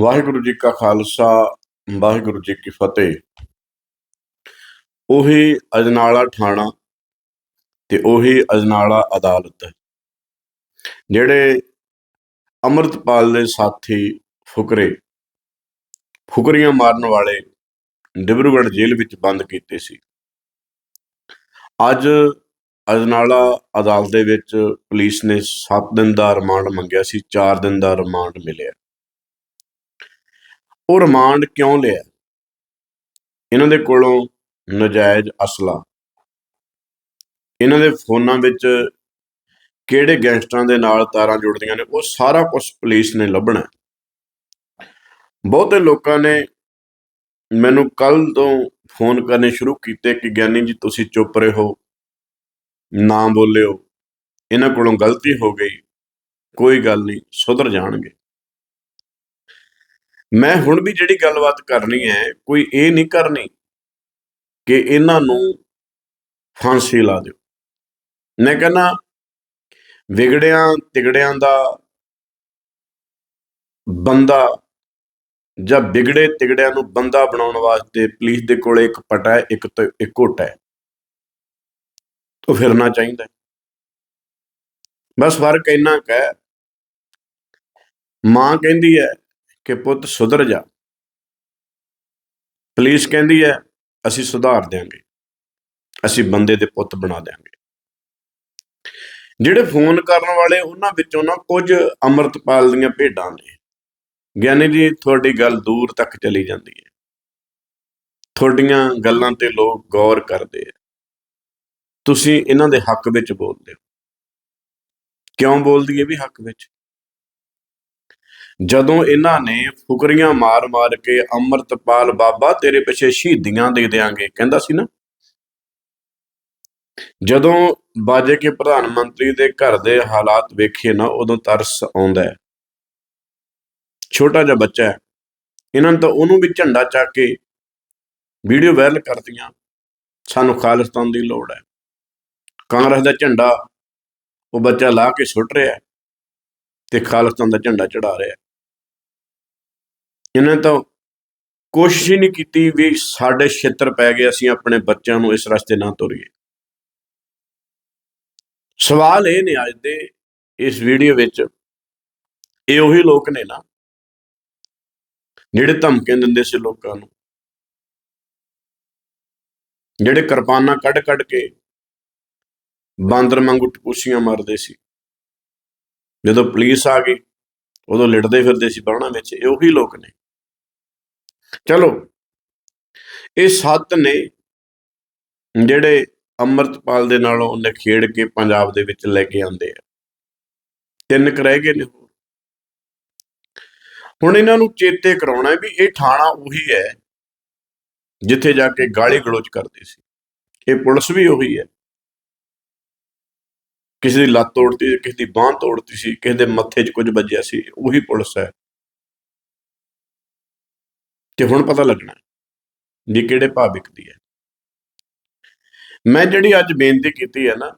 ਵਾਹਿਗੁਰੂ ਜੀ ਕਾ ਖਾਲਸਾ, ਵਾਹਿਗੁਰੂ ਜੀ ਕੀ ਫਤਿਹ। ਉਹੀ ਅਜਨਾਲਾ ਥਾਣਾ ਤੇ ਉਹੀ ਅਜਨਾਲਾ ਅਦਾਲਤ। ਜਿਹੜੇ ਅੰਮ੍ਰਿਤਪਾਲ ਦੇ ਸਾਥੀ ਫੁਕਰੇ। ਫੁਕਰੀਆਂ ਮਾਰਨ ਵਾਲੇ ਡਿਬਰੂਗੜ੍ਹ ਜੇਲ੍ਹ ਵਿੱਚ ਬੰਦ ਕੀਤੇ ਸੀ। ਅੱਜ ਅਜਨਾਲਾ ਅਦਾਲਤ ਦੇ ਵਿੱਚ ਪੁਲਿਸ ਨੇ 7 ਦਿਨ ਦਾ ਰਿਮਾਂਡ ਮੰਗਿਆ ਸੀ 4 ਦਿਨ ਦਾ ਰਿਮਾਂਡ ਮਿਲਿਆ। ਉਹ ਰਿਮਾਂਡ ਕਿਉਂ ਲਿਆ? ਇਹਨਾਂ ਦੇ ਕੋਲੋਂ ਨਜਾਇਜ਼ ਅਸਲਾ। ਇਹਨਾਂ ਦੇ ਫੋਨਾਂ ਵਿੱਚ ਕਿਹੜੇ ਗੈਂਗਸਟਰਾਂ ਦੇ ਨਾਲ ਤਾਰਾਂ ਜੁੜਦੀਆਂ ਨੇ, ਉਹ ਸਾਰਾ ਕੁਝ ਪੁਲਿਸ ਨੇ ਲੱਭਣਾ। ਬਹੁਤੇ ਲੋਕਾਂ ਨੇ ਮੈਨੂੰ ਕੱਲ ਤੋਂ ਫੋਨ ਕਰਨੇ ਸ਼ੁਰੂ ਕੀਤੇ ਕਿ ਗਿਆਨੀ ਜੀ, ਤੁਸੀਂ ਚੁੱਪ ਰਹੋ, ਨਾ ਬੋਲਿਓ। ਇਹਨਾਂ ਕੋਲੋਂ ਗਲਤੀ ਹੋ ਗਈ, ਕੋਈ ਗੱਲ ਨਹੀਂ, ਸੁਧਰ ਜਾਣਗੇ। ਮੈਂ ਹੁਣ ਵੀ ਜਿਹੜੀ ਗੱਲਬਾਤ ਕਰਨੀ ਹੈ, ਕੋਈ ਇਹ ਨਹੀਂ ਕਰਨੀ ਕਿ ਇਹਨਾਂ ਨੂੰ ਫਾਂਸੀ ਲਾ ਦਿਓ। ਮੈਂ ਕਹਿੰਦਾ, ਵਿਗੜਿਆਂ, ਤਿਗੜਿਆਂ ਦਾ ਬੰਦਾ ਜਾਂ ਵਿਗੜੇ ਤਿਗੜਿਆਂ ਨੂੰ ਬੰਦਾ ਬਣਾਉਣ ਵਾਸਤੇ ਪੁਲਿਸ ਦੇ ਕੋਲੇ ਇੱਕ ਪਟਾ ਹੈ, ਇੱਕ ਤੇ, ਇੱਕ ਘੋਟਾ ਹੈ। ਉਹ ਫਿਰਨਾ ਚਾਹੀਦਾ ਬਸ ਫ਼ਰਕ ਇੰਨਾ ਕੁ ਹੈ, ਮਾਂ ਕਹਿੰਦੀ ਹੈ ਕਿ ਪੁੱਤ ਸੁਧਰ ਜਾ। ਪੁਲਿਸ ਕਹਿੰਦੀ ਹੈ, ਅਸੀਂ ਸੁਧਾਰ ਦਿਆਂਗੇ। ਅਸੀਂ ਬੰਦੇ ਦੇ ਪੁੱਤ ਬਣਾ ਦਿਆਂਗੇ। ਜਿਹੜੇ ਫੋਨ ਕਰਨ ਵਾਲੇ, ਉਹਨਾਂ ਵਿੱਚੋਂ ਨਾ ਕੁਝ ਅੰਮ੍ਰਿਤਪਾਲ ਦੀਆਂ ਭੇਡਾਂ ਨੇ। ਗਿਆਨੀ ਜੀ, ਤੁਹਾਡੀ ਗੱਲ ਦੂਰ ਤੱਕ ਚਲੀ ਜਾਂਦੀ ਹੈ। ਤੁਹਾਡੀਆਂ ਗੱਲਾਂ ਤੇ ਲੋਕ ਗੌਰ ਕਰਦੇ ਆ। ਤੁਸੀਂ ਇਹਨਾਂ ਦੇ ਹੱਕ ਵਿੱਚ ਬੋਲਦੇ ਹੋ। ਕਿਉਂ ਬੋਲਦੀ ਹੈ ਵੀ ਹੱਕ ਵਿੱਚ? ਜਦੋਂ ਇਹਨਾਂ ਨੇ ਫੁਕਰੀਆਂ ਮਾਰ-ਮਾਰ ਕੇ ਅੰਮ੍ਰਿਤਪਾਲ ਬਾਬਾ ਤੇਰੇ ਪਿੱਛੇ ਸ਼ਹੀਦੀਆਂ ਦੇ ਦੇਾਂਗੇ ਕਹਿੰਦਾ ਸੀ ਨਾ? ਜਦੋਂ ਬਾਜੇ ਕੇ ਪ੍ਰਧਾਨ ਮੰਤਰੀ ਦੇ ਘਰ ਦੇ ਹਾਲਾਤ ਵੇਖੇ ਨਾ, ਉਦੋਂ ਤਰਸ ਆਉਂਦਾ ਹੈ। ਛੋਟਾ ਜਿਹਾ ਬੱਚਾ ਹੈ। ਇਹਨਾਂ ਨੇ ਤਾਂ ਉਹਨੂੰ ਵੀ ਝੰਡਾ ਚੱਕ ਕੇ ਵੀਡੀਓ ਵਾਇਰਲ ਕਰਤੀਆਂ। ਸਾਨੂੰ ਖਾਲਿਸਤਾਨ ਦੀ ਲੋੜ ਹੈ। ਕਾਂਗਰਸ ਦਾ ਝੰਡਾ, ਉਹ ਬੱਚਾ ਲਾ ਕੇ ਸੁੱਟ ਰਿਹਾ ਤੇ ਖਾਲਿਸਤਾਨ ਦਾ ਝੰਡਾ ਚੜਾ ਰਿਹਾ ਇਹਨਾਂ ਤਾਂ ਕੋਸ਼ਿਸ਼ ਹੀ ਨਹੀਂ ਕੀਤੀ ਵੀ ਸਾਡੇ ਛੇਤਰ ਪੈ ਗਏ, ਅਸੀਂ ਆਪਣੇ ਬੱਚਿਆਂ ਨੂੰ ਇਸ ਰਸਤੇ ਨਾ ਤੁਰੀਏ। ਸਵਾਲ ਇਹ ਨੇ ਅੱਜ ਦੇ ਇਸ ਵੀਡੀਓ ਵਿੱਚ, ਇਹ ਉਹੀ ਲੋਕ ਨੇ ਨਾ, ਜਿਹੜੇ ਧਮਕੀਆਂ ਦਿੰਦੇ ਸੀ ਲੋਕਾਂ ਨੂੰ। ਜਿਹੜੇ ਕਿਰਪਾਨਾਂ ਕੱਢ ਕੱਢ ਕੇ ਬਾਂਦਰ ਵਾਂਗੂ ਟਪੂਸੀਆਂ ਮਾਰਦੇ ਸੀ। ਜਦੋਂ ਪੁਲਿਸ ਆ ਗਈ, ਉਦੋਂ ਲਿਟਦੇ ਫਿਰਦੇ ਸੀ ਬਾਣਾ ਵਿੱਚ, ਇਹ ਉਹੀ ਲੋਕ ਨੇ। ਚਲੋ, ਇਹ ਸੱਤ ਨੇ ਜਿਹੜੇ ਅੰਮ੍ਰਿਤਪਾਲ ਦੇ ਨਾਲੋਂ ਉਹਨੇ ਖੇਡ ਕੇ ਪੰਜਾਬ ਦੇ ਵਿੱਚ ਲੈ ਕੇ ਆਉਂਦੇ ਆ। ਤਿੰਨ ਕੁ ਰਹਿ ਗਏ ਨੇ ਹੋਰ। ਹੁਣ ਇਹਨਾਂ ਨੂੰ ਚੇਤੇ ਕਰਾਉਣਾ ਵੀ ਇਹ ਥਾਣਾ ਉਹੀ ਹੈ ਜਿੱਥੇ ਜਾ ਕੇ ਗਾਲੀ ਗਲੋਚ ਕਰਦੇ ਸੀ। ਇਹ ਪੁਲਿਸ ਵੀ ਉਹੀ ਹੈ। ਕਿਸੇ ਦੀ ਲੱਤ ਤੋੜਤੀ, ਕਿਸੇ ਦੀ ਬਾਹ ਤੋੜਤੀ ਸੀ, ਕਿਸੇ ਦੇ ਮੱਥੇ 'ਚ ਕੁਝ ਵੱਜਿਆ ਸੀ, ਉਹੀ ਪੁਲਿਸ ਹੈ। ਤੇ ਹੁਣ ਪਤਾ ਲੱਗਣਾ ਵੀ ਕਿਹੜੇ ਭਾਅ ਵਿਕਦੀ ਹੈ। ਮੈਂ ਜਿਹੜੀ ਅੱਜ ਬੇਨਤੀ ਕੀਤੀ ਹੈ ਨਾ,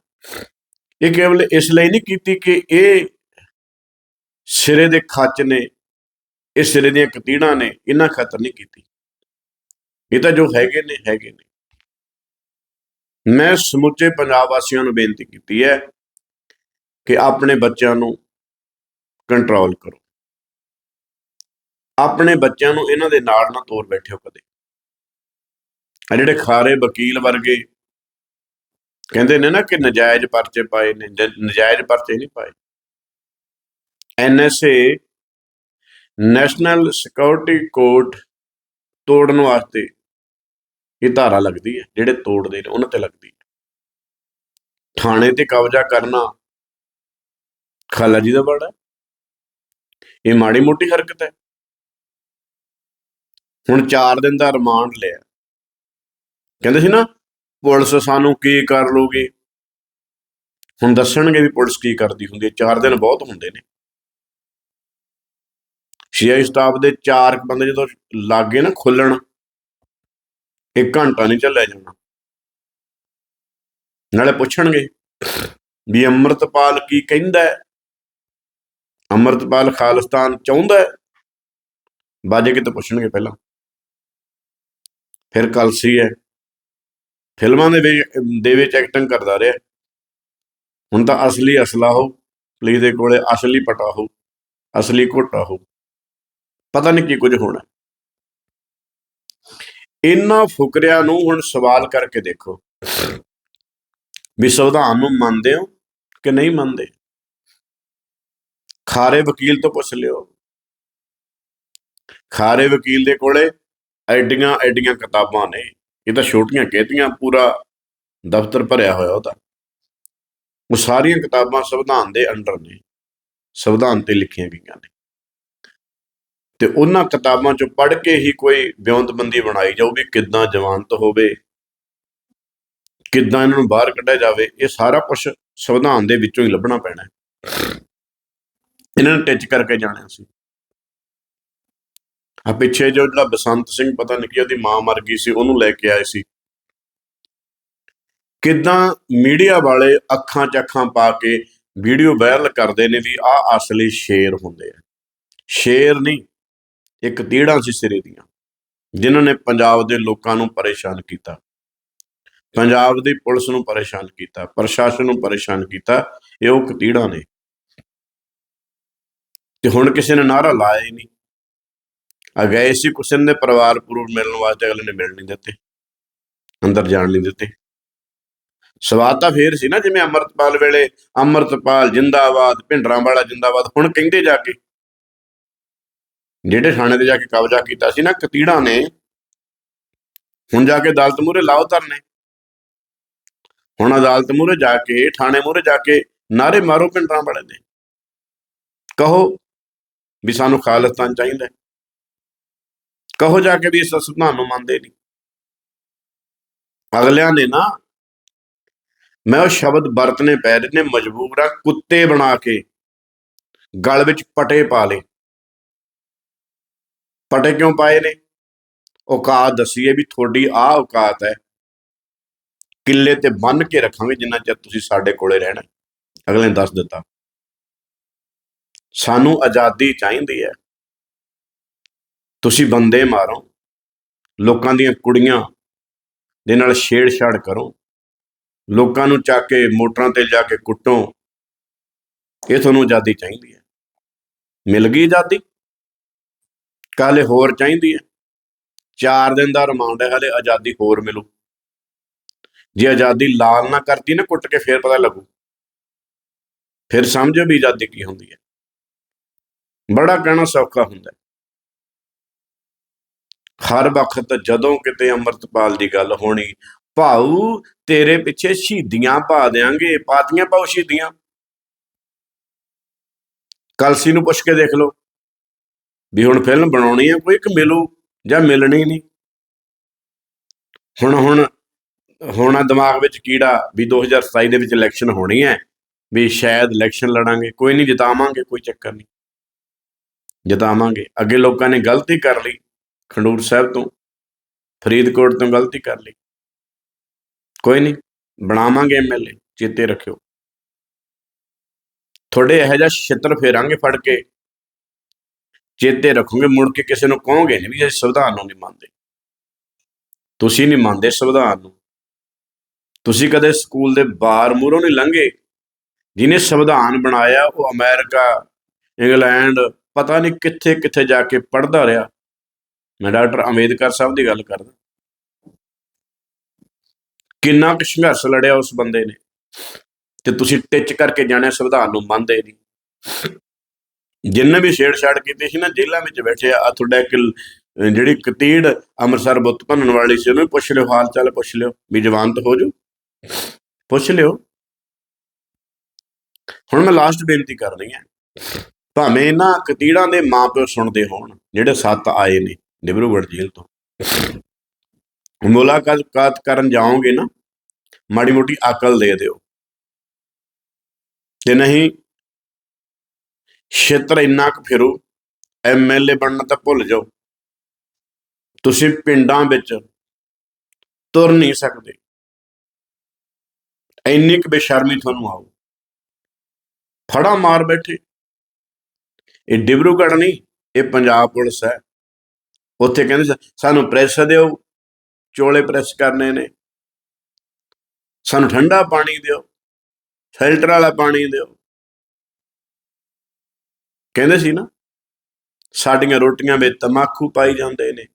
ਇਹ ਕੇਵਲ ਇਸ ਲਈ ਨਹੀਂ ਕੀਤੀ ਕਿ ਇਹ ਸਿਰੇ ਦੇ ਖੱਚ ਨੇ, ਇਹ ਸਿਰੇ ਦੀਆਂ ਕਤੀੜਾਂ ਨੇ, ਇਹਨਾਂ ਖਾਤਰ ਨਹੀਂ ਕੀਤੀ। ਇਹ ਤਾਂ ਜੋ ਹੈਗੇ ਨੇ ਹੈਗੇ ਨੇ। ਮੈਂ ਸਮੁੱਚੇ ਪੰਜਾਬ ਵਾਸੀਆਂ ਨੂੰ ਬੇਨਤੀ ਕੀਤੀ ਹੈ ਕਿ ਆਪਣੇ ਬੱਚਿਆਂ ਨੂੰ ਕੰਟਰੋਲ ਕਰੋ। ਆਪਣੇ ਬੱਚਿਆਂ ਨੂੰ ਇਹਨਾਂ ਦੇ ਨਾਲ ਨਾ ਤੋਰ ਬੈਠਿਓ ਕਦੇ। ਆ ਜਿਹੜੇ ਖਾਰੇ ਵਕੀਲ ਵਰਗੇ ਕਹਿੰਦੇ ਨੇ ਨਾ ਕਿ ਨਜਾਇਜ਼ ਪਰਚੇ ਪਾਏ ਨੇ, ਨ- ਨਜਾਇਜ਼ ਪਰਚੇ ਨਹੀਂ ਪਾਏ। ਐਨਐਸਏ ਨੈਸ਼ਨਲ ਸਿਕਿਉਰਿਟੀ ਕੋਡ ਤੋੜਨ ਵਾਸਤੇ ਇਹ ਧਾਰਾ ਲੱਗਦੀ ਹੈ, ਜਿਹੜੇ ਤੋੜਦੇ ਨੇ, ਉਹਨਾਂ ਤੇ ਲੱਗਦੀ ਹੈ। ਥਾਣੇ ਤੇ ਕਬਜ਼ਾ ਕਰਨਾ ਖਾਲਾ ਜੀ ਦਾ ਬੜਾ ਇਹ ਮਾੜੀ ਮੋਟੀ ਹਰਕਤ ਹੈ। ਹੁਣ 4 ਦਿਨ ਦਾ ਰਿਮਾਂਡ ਲਿਆ। ਕਹਿੰਦੇ ਸੀ ਨਾ, ਪੁਲਿਸ ਸਾਨੂੰ ਕੀ ਕਰ ਲੂਗੀ ਹੁਣ ਦੱਸਣਗੇ ਵੀ ਪੁਲਿਸ ਕੀ ਕਰਦੀ ਹੁੰਦੀ ਹੈ। 4 ਦਿਨ ਬਹੁਤ ਹੁੰਦੇ ਨੇ। ਸੀਆਈ ਸਟਾਫ ਦੇ 4 ਬੰਦੇ ਜਦੋਂ ਲੱਗੇ ਨਾ ਖੁੱਲਣ, ਇੱਕ ਘੰਟਾ ਨਹੀਂ ਚੱਲਿਆ ਜਾਣਾ। ਨਾਲੇ ਪੁੱਛਣਗੇ ਵੀ ਅੰਮ੍ਰਿਤਪਾਲ ਕੀ ਕਹਿੰਦਾ ਹੈ? ਅੰਮ੍ਰਿਤਪਾਲ ਖਾਲਿਸਤਾਨ ਚਾਹੁੰਦਾ ਹੈ? ਬਾਜੇ ਕਿਤੇ ਪੁੱਛਣਗੇ ਪਹਿਲਾਂ। ਫਿਰ ਕਲਸੀ ਹੈ। ਫਿਲਮਾਂ ਦੇ ਵਿੱਚ ਦੇ ਵਿੱਚ ਐਕਟਿੰਗ ਕਰਦਾ ਰਿਹਾ। ਹੁਣ ਤਾਂ ਅਸਲੀ ਅਸਲਾ ਹੋ ਪੁਲਿਸ ਦੇ ਕੋਲੇ ਅਸਲੀ ਪਟਾ ਹੋ ਅਸਲੀ ਘੋਟਾ ਹੋ ਪਤਾ ਨਹੀਂ ਕੀ ਕੁਝ ਹੋਣਾ। ਇਹਨਾਂ ਫੁਕਰਿਆਂ ਨੂੰ ਹੁਣ ਸਵਾਲ ਕਰਕੇ ਦੇਖੋ। ਵੀ ਸੰਵਿਧਾਨ ਨੂੰ ਮੰਨਦੇ ਹੋ ਕਿ ਨਹੀਂ ਮੰਨਦੇ? ਖਾਰੇ ਵਕੀਲ ਤੋਂ ਪੁੱਛ ਲਿਓ। ਖਾਰੇ ਵਕੀਲ ਦੇ ਕੋਲੇ ਐਡੀਆਂ ਐਡੀਆਂ ਕਿਤਾਬਾਂ ਨੇ। ਇਹ ਤਾਂ ਛੋਟੀਆਂ ਕਹਿਤੀਆਂ ਪੂਰਾ ਦਫ਼ਤਰ ਭਰਿਆ ਹੋਇਆ ਉਹਦਾ। ਉਹ ਸਾਰੀਆਂ ਕਿਤਾਬਾਂ ਸੰਵਿਧਾਨ ਦੇ ਅੰਡਰ ਨੇ। ਸੰਵਿਧਾਨ ਤੇ ਲਿਖੀਆਂ ਗਈਆਂ ਨੇ। ਤੇ ਉਹਨਾਂ ਕਿਤਾਬਾਂ ਚੋਂ ਪੜ੍ਹ ਕੇ ਹੀ ਕੋਈ ਬਿਉਂਤਬੰਦੀ ਬਣਾਈ ਜਾਊ ਵੀ ਕਿੱਦਾਂ ਜਵਾਨਤ ਹੋਵੇ, ਕਿੱਦਾਂ ਇਹਨਾਂ ਨੂੰ ਬਾਹਰ ਕੱਢਿਆ ਜਾਵੇ, ਇਹ ਸਾਰਾ ਕੁਝ ਸੰਵਿਧਾਨ ਦੇ ਵਿੱਚੋਂ ਹੀ ਲੱਭਣਾ ਪੈਣਾ। ਇਹਨਾਂ ਨੇ ਟਿਚ ਕਰਕੇ ਜਾਣਿਆ ਸੀ। ਆ ਪਿੱਛੇ ਜੋ ਜਿਹੜਾ ਬਸੰਤ ਸਿੰਘ ਪਤਾ ਨਹੀਂ ਕਿ ਉਹਦੀ ਮਾਂ ਮਰ ਗਈ ਸੀ, ਉਹਨੂੰ ਲੈ ਕੇ ਆਏ ਸੀ। ਕਿੱਦਾਂ ਮੀਡੀਆ ਵਾਲੇ ਅੱਖਾਂ 'ਚ ਅੱਖਾਂ ਪਾ ਕੇ ਵੀਡੀਓ ਵਾਇਰਲ ਕਰਦੇ ਨੇ ਵੀ ਆਹ ਅਸਲੀ ਸ਼ੇਰ ਹੁੰਦੇ ਆ। ਸ਼ੇਰ ਨਹੀਂ, ਇੱਕ ਤੀੜਾਂ ਸੀ ਸਿਰੇ ਦੀਆਂ, ਜਿਨ੍ਹਾਂ ਨੇ ਪੰਜਾਬ ਦੇ ਲੋਕਾਂ ਨੂੰ ਪਰੇਸ਼ਾਨ ਕੀਤਾ। ਪੰਜਾਬ ਦੀ ਪੁਲਿਸ ਨੂੰ ਪਰੇਸ਼ਾਨ ਕੀਤਾ, ਪ੍ਰਸ਼ਾਸਨ ਨੂੰ ਪਰੇਸ਼ਾਨ ਕੀਤਾ, ਇਹ ਉਹ ਕਤੀੜਾਂ ਨੇ। ਤੇ ਹੁਣ ਕਿਸੇ ਨੇ ਨਾਰਾ ਲਾਇਆ ਹੀ ਨਹੀਂ। ਆ ਗਏ ਸੀ ਕੁਸ਼ਨ ਦੇ ਪਰਿਵਾਰ ਪੂਰਵ ਮਿਲਣ ਵਾਸਤੇ, ਅਗਲੇ ਨੇ ਮਿਲ ਨਹੀਂ ਦਿੱਤੇ। ਅੰਦਰ ਜਾਣ ਨਹੀਂ ਦਿੱਤੇ। ਸਵਾਦ ਤਾਂ ਫੇਰ ਸੀ ਨਾ, ਜਿਵੇਂ ਅਮਰਤਪਾਲ ਵੇਲੇ, ਅਮਰਤਪਾਲ ਜਿੰਦਾਬਾਦ, ਭਿੰਡਰਾਂ ਵਾਲਾ ਜਿੰਦਾਬਾਦ, ਹੁਣ ਕਹਿੰਦੇ ਜਾ ਕੇ। ਜਿਹੜੇ ਥਾਣੇ ਤੇ ਜਾ ਕੇ ਕਬਜ਼ਾ ਕੀਤਾ ਸੀ ਨਾ, ਕਤੀੜਾ ਨੇ, ਹੁਣ ਜਾ ਕੇ ਅਦਾਲਤ ਮੂਹਰੇ ਲਾਓ ਧਰਨੇ। ਹੁਣ ਅਦਾਲਤ ਮੂਹਰੇ ਜਾ ਕੇ, ਥਾਣੇ ਮੂਹਰੇ ਜਾ ਕੇ ਨਾਰੇ ਮਾਰੋ ਭਿੰਡਰਾਂ ਵਾਲੇ ਦੇ। ਕਹੋ ਵੀ ਸਾਨੂੰ ਖਾਲਿਸਤਾਨ ਚਾਹੀਦਾ। ਕਹੋ ਜਾ ਕੇ ਵੀ ਇਸ ਸੰਵਿਧਾਨ ਨੂੰ ਮੰਨਦੇ ਨਹੀਂ। ਅਗਲਿਆਂ ਨੇ ਨਾ ਮੈਂ ਉਹ ਸ਼ਬਦ ਵਰਤਨੇ ਪੈ ਰਹੇ ਨੇ ਮਜਬੂਰ ਮਜਬੂਰਾਂ ਕੁੱਤੇ ਬਣਾ ਕੇ ਗਲ ਵਿੱਚ ਪਟੇ ਪਾ ਲੇ ਪਟੇ ਕਿਉਂ ਪਾਏ ਨੇ? ਔਕਾਤ ਦਸੀਏ ਵੀ ਤੁਹਾਡੀ ਆ ਔਕਾਤ ਹੈ। ਕਿੱਲੇ ਤੇ ਬੰਨ ਕੇ ਰੱਖਾਂਗੇ ਜਿੰਨਾ ਚਿਰ ਤੁਸੀਂ ਸਾਡੇ ਕੋਲੇ ਰਹਿਣਾ। ਅਗਲੇ ਨੇ ਦੱਸ ਦਿੱਤਾ, ਸਾਨੂੰ ਆਜ਼ਾਦੀ ਚਾਹੀਦੀ ਹੈ। ਤੁਸੀਂ ਬੰਦੇ ਮਾਰੋ, ਲੋਕਾਂ ਦੀਆਂ ਕੁੜੀਆਂ ਦੇ ਨਾਲ ਛੇੜਛਾੜ ਕਰੋ, ਲੋਕਾਂ ਨੂੰ ਚੱਕ ਕੇ ਮੋਟਰਾਂ ਤੇ ਜਾ ਕੇ ਕੁੱਟੋ, ਇਹ ਤੁਹਾਨੂੰ ਆਜ਼ਾਦੀ ਚਾਹੀਦੀ ਹੈ। ਮਿਲ ਗਈ ਆਜ਼ਾਦੀ? ਕਾਲੇ ਹੋਰ ਚਾਹੀਦੀ ਹੈ। 4 ਦਿਨ ਦਾ ਰਿਮਾਂਡ ਹੈ, ਹਲੇ ਆਜ਼ਾਦੀ ਹੋਰ ਮਿਲੂ। ਜੇ ਆਜ਼ਾਦੀ ਲਾਲ ਨਾ ਕਰਤੀ ਨਾ ਕੁੱਟ ਕੇ ਫੇਰ ਪਤਾ ਲੱਗੂ। ਫਿਰ ਸਮਝੋ ਵੀ ਆਜ਼ਾਦੀ ਕੀ ਹੁੰਦੀ ਹੈ। ਬੜਾ ਕਹਿਣਾ ਸੌਖਾ ਹੁੰਦਾ ਹੈ। ਹਰ ਵਕਤ ਜਦੋਂ ਕਿਤੇ ਅੰਮ੍ਰਿਤਪਾਲ ਦੀ ਗੱਲ ਹੋਣੀ ਭਾਊ ਤੇਰੇ ਪਿੱਛੇ ਸ਼ਹੀਦੀਆਂ ਪਾ ਦੇਾਂਗੇ ਪਾਤੀਆਂ ਪਾਉ ਸ਼ਹੀਦੀਆਂ। ਕਲਸੀ ਨੂੰ ਪੁੱਛ ਕੇ ਦੇਖ ਲਓ ਵੀ ਹੁਣ ਫਿਲਮ ਬਣਾਉਣੀ ਹੈ ਕੋਈ ਕਿ ਮਿਲੂ ਜਾਂ ਮਿਲਣੀ ਨਹੀਂ। ਹੁਣ ਹੁਣ ਹੋਣਾ ਦਿਮਾਗ ਵਿੱਚ ਕੀੜਾ ਵੀ 2027 ਦੇ ਵਿੱਚ ਇਲੈਕਸ਼ਨ ਹੋਣੀ ਹੈ ਵੀ ਸ਼ਾਇਦ ਇਲੈਕਸ਼ਨ ਲੜਾਂਗੇ ਕੋਈ ਨਹੀਂ ਜਿਤਾਵਾਂਗੇ ਕੋਈ ਚੱਕਰ ਨਹੀਂ। ਜਿਤਾਵਾਂਗੇ। ਅੱਗੇ ਲੋਕਾਂ ਨੇ ਗਲਤੀ ਕਰ ਲਈ। ਖੰਡੂਰ ਸਾਹਿਬ ਤੋਂ ਫਰੀਦਕੋਟ ਤੋਂ ਗਲਤੀ ਕਰ ਲਈ। ਕੋਈ ਨਹੀਂ, ਬਣਾਵਾਂਗੇ ਐਮਐਲਏ ਚੇਤੇ ਰੱਖਿਓ। ਤੁਹਾਡੇ ਇਹੋ ਜਿਹਾ ਛਿੱਤਰ ਫੇਰਾਂਗੇ ਫੜ ਕੇ। ਚੇਤੇ ਰੱਖੋਗੇ, ਮੁੜ ਕੇ ਕਿਸੇ ਨੂੰ ਕਹੋਗੇ ਨਹੀਂ ਵੀ ਅਸੀਂ ਸੰਵਿਧਾਨ ਨੂੰ ਨਹੀਂ ਮੰਨਦੇ। ਤੁਸੀਂ ਨਹੀਂ ਮੰਨਦੇ ਸੰਵਿਧਾਨ ਨੂੰ। ਤੁਸੀਂ ਕਦੇ ਸਕੂਲ ਦੇ ਬਾਹਰ ਮੂਹਰੋਂ ਨਹੀਂ ਲੰਘੇ। ਜਿਹਨੇ ਸੰਵਿਧਾਨ ਬਣਾਇਆ, ਉਹ ਅਮਰੀਕਾ, ਇੰਗਲੈਂਡ, ਪਤਾ ਨਹੀਂ ਕਿੱਥੇ ਕਿੱਥੇ ਜਾ ਕੇ ਪੜ੍ਹਦਾ ਰਿਹਾ। ਮੈਂ ਡਾਕਟਰ ਅੰਬੇਦਕਰ ਸਾਹਿਬ ਦੀ ਗੱਲ ਕਰਦਾ। ਕਿੰਨਾ ਕੁ ਸੰਘਰਸ਼ ਲੜਿਆ ਉਸ ਬੰਦੇ ਨੇ, ਤੇ ਤੁਸੀਂ ਟਿਚ ਕਰਕੇ ਜਾਣਿਆ ਸੰਵਿਧਾਨ ਨੂੰ ਮੰਨਦੇ ਨਹੀਂ। ਜਿੰਨੇ ਵੀ ਛੇੜਛਾੜ ਕੀਤੀ ਸੀ ਨਾ, ਜੇਲ੍ਹਾਂ ਵਿੱਚ ਬੈਠੇ ਆ ਤੁਹਾਡਾ ਇੱਕ ਜਿਹੜੀ ਕਤੀੜ ਅੰਮ੍ਰਿਤਸਰ ਬੁੱਤ ਭੰਨਣ ਵਾਲੀ ਸੀ, ਉਹਨੂੰ ਵੀ ਪੁੱਛ ਲਿਓ, ਹਾਲ ਚਾਲ ਪੁੱਛ ਲਿਓ, ਵੀ ਜਵਾਨਤ ਹੋ ਜੂ। ਪੁੱਛ ਲਿਓ। ਹੁਣ ਮੈਂ ਲਾਸਟ ਬੇਨਤੀ ਕਰਨੀ ਹੈ, ਭਾਵੇਂ ਇਹਨਾਂ ਕਤੀੜਾਂ ਦੇ ਮਾਪਿਓ ਸੁਣਦੇ ਹੋਣ, ਜਿਹੜੇ ਸੱਤ ਆਏ ਨੇ ਡਿਬਰੂਗੜ ਜੇਲ੍ਹ ਤੋਂ। ਮੁਲਾਕਾਤ ਕਰਨ ਜਾਓਗੇ ਨਾ, ਮਾੜੀ ਮੋਟੀ ਅਕਲ ਦੇ ਦਿਓ। ਤੇ ਨਹੀਂ, ਛੇਤਰ ਇੰਨਾ ਕੁ ਫਿਰੋ ਐਮਐਲਏ ਬਣਨਾ ਤਾਂ ਭੁੱਲ ਜਾਓ। ਤੁਸੀਂ ਪਿੰਡਾਂ ਵਿੱਚ ਤੁਰ ਨਹੀਂ ਸਕਦੇ। ਇੰਨੀ ਕੁ ਬੇਸ਼ਰਮੀ ਤੁਹਾਨੂੰ ਆਉ ਫੜਾ ਮਾਰ ਬੈਠੇ। ਇਹ ਡਿਬਰੂਗੜ ਨਹੀਂ, ਇਹ ਪੰਜਾਬ ਪੁਲਿਸ ਹੈ। ਉੱਥੇ ਕਹਿੰਦੇ ਸਾਨੂੰ ਪ੍ਰੈਸ ਦਿਓ, ਚੋਲੇ ਪ੍ਰੈਸ ਕਰਨੇ ਨੇ। ਸਾਨੂੰ ਠੰਡਾ ਪਾਣੀ ਦਿਓ, ਫਿਲਟਰ ਵਾਲਾ ਪਾਣੀ ਦਿਓ। ਕਹਿੰਦੇ ਸੀ ਨਾ, ਸਾਡੀਆਂ ਰੋਟੀਆਂ ਵਿੱਚ ਤਮਾਕੂ ਪਾਈ ਜਾਂਦੇ ਨੇ,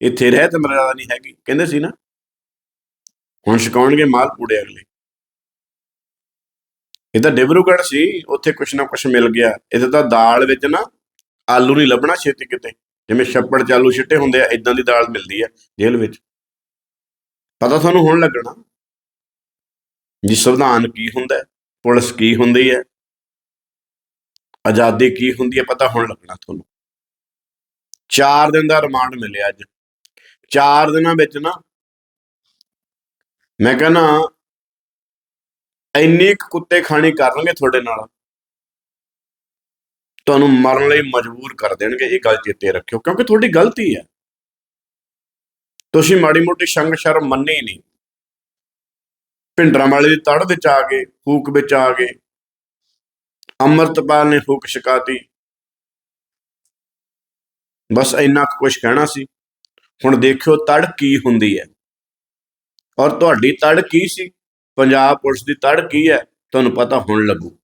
ਇੱਥੇ ਰਹਿਤ ਮਰਿਆਦਾ ਨਹੀਂ ਹੈਗੀ। ਕਹਿੰਦੇ ਸੀ ਨਾ, ਹੁਣ ਛਕਾਉਣਗੇ ਮਾਲ ਪੂੜੇ ਅਗਲੇ। ਇਹ ਤਾਂ ਡਿਬਰੂਗੜ੍ਹ ਸੀ, ਉੱਥੇ ਕੁਛ ਨਾ ਕੁਛ ਮਿਲ ਗਿਆ। ਇਹਦੇ ਤਾਂ ਦਾਲ ਵਿੱਚ ਨਾ ਆਲੂ ਨਹੀਂ ਲੱਭਣਾ ਛੇਤੀ ਕਿਤੇ। ਜਿਵੇਂ ਛੱਪੜ ਚਾਲੂ ਛਿੱਟੇ ਹੁੰਦੇ ਆ ਇਦਾਂ ਦੀ ਦਾਲ ਮਿਲਦੀ ਆ ਜੇਲ੍ਹ ਵਿੱਚ। ਪਤਾ ਤੁਹਾਨੂੰ ਹੁਣ ਲੱਗਣਾ ਜੀ ਸੰਵਿਧਾਨ ਕੀ ਹੁੰਦਾ ਹੈ, ਪੁਲਿਸ ਕੀ ਹੁੰਦੀ ਹੈ ਆਜ਼ਾਦੀ ਕੀ ਹੁੰਦੀ ਹੈ ਪਤਾ ਹੁਣ ਲੱਗਣਾ ਤੁਹਾਨੂੰ। 4 ਦਿਨ ਦਾ ਰਿਮਾਂਡ ਮਿਲਿਆ ਅੱਜ। 4 ਦਿਨਾਂ ਵਿੱਚ ਨਾ ਮੈਂ ਕਹਿੰਦਾ ਇੰਨੀ ਕੁੱਤੇ ਖਾਣੀ ਕਰਨਗੇ ਤੁਹਾਡੇ ਨਾਲ। ਤੁਹਾਨੂੰ ਮਰਨ ਲਈ ਮਜਬੂਰ ਕਰ ਦੇਣਗੇ, ਇਹ ਗੱਲ ਚੇਤੇ ਰੱਖਿਓ, ਕਿਉਂਕਿ ਤੁਹਾਡੀ ਗਲਤੀ ਹੈ। ਤੁਸੀਂ ਮਾੜੀ ਮੋਟੀ ਸ਼ੰਗ ਸ਼ਰਮ ਮੰਨੀ ਨਹੀਂ। ਭਿੰਡਰਾਂ ਵਾਲੇ ਦੀ ਤੜ ਵਿੱਚ ਆ ਗਏ ਹੂਕ ਵਿੱਚ ਆ ਗਏ। ਅੰਮ੍ਰਿਤਪਾਲ ਨੇ ਹੂਕ ਛਕਾਤੀ। ਬਸ ਇੰਨਾ ਕੁਝ ਕਹਿਣਾ ਸੀ। ਹੁਣ ਦੇਖਿਓ ਤੜ ਕੀ ਹੁੰਦੀ ਹੈ। ਔਰ ਤੁਹਾਡੀ ਤੜ ਕੀ ਸੀ? ਪੰਜਾਬ ਪੁਲਿਸ ਦੀ ਤੜ ਕੀ ਹੈ? ਤੁਹਾਨੂੰ ਪਤਾ ਹੁਣ ਲੱਗੂ।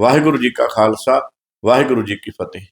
ਵਾਹਿਗੁਰੂ ਜੀ ਕਾ ਖਾਲਸਾ। ਵਾਹਿਗੁਰੂ ਜੀ ਕੀ ਫਤਿਹ।